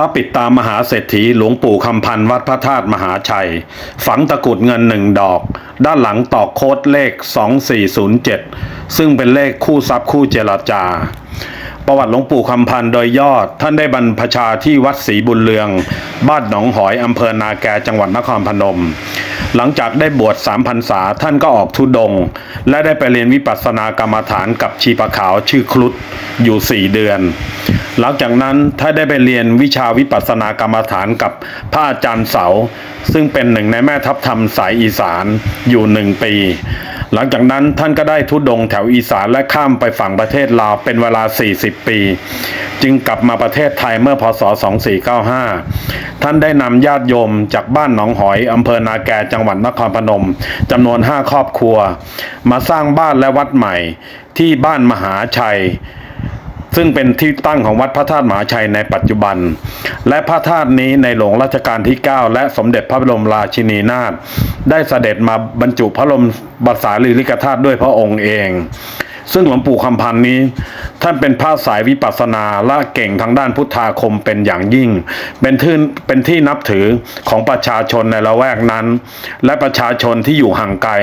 พระปิดตามหาเศรษฐีหลวงปู่คำพันวัดพระธาตุมหาชัย ฝังตะกรุดเงินหนึ่งดอก ด้านหลังตอกโคดเลข 2407 ซึ่งเป็นเลขคู่ทรัพย์คู่เจรจา ประวัติหลวงปู่คำพันธ์โดยยอด ท่านได้บรรพชาที่วัดศรีบุญเรือง บ้านหนองหอยอำเภอนาแกจังหวัดนครพนม หลังจากได้บวชสามพรรษาท่านก็ออกทุดง และได้ไปเรียนวิปัสสนากรรมฐานกับชีปะขาวชื่อครุฑอยู่สี่เดือน หลังจากนั้นท่านได้ไปเรียนวิชาวิปัสสนากรรมฐานกับพระอาจารย์เสา ซึ่งเป็นหนึ่งในแม่ทัพธรรมสายอีสานอยู่หนึ่งปี หลังจากนั้นท่านก็ได้ทุดงแถวอีสานและข้ามไปฝั่งประเทศลาวเป็นเวลา 40 ปี จึงกลับมาประเทศไทยเมื่อพศ 2495 ท่านได้นำญาติโยมจากบ้านหนองหอยอำเภอนาแกจังหวัดนครพนมจำนวน 5 ครอบครัว มาสร้างบ้านและวัดใหม่ที่บ้านมหาชัย ซึ่งเป็นที่ตั้งของวัดพระธาตุมหาชัยในปัจจุบัน และพระธาตุนี้ในหลวงรัชกาลที่ 9 และสมเด็จพระบรมราชินีนาถได้เสด็จมาบรรจุพระบรมบสารีริกธาตุด้วยพระองค์เอง ซึ่งหลวงปู่คำพันธ์นี้ ท่านเป็นพระสายวิปัสสนาและเก่งทางด้านพุทธาคมเป็นอย่างยิ่ง เป็นที่เป็นที่นับถือของประชาชนในละแวกนั้น และประชาชนที่อยู่ห่างไกล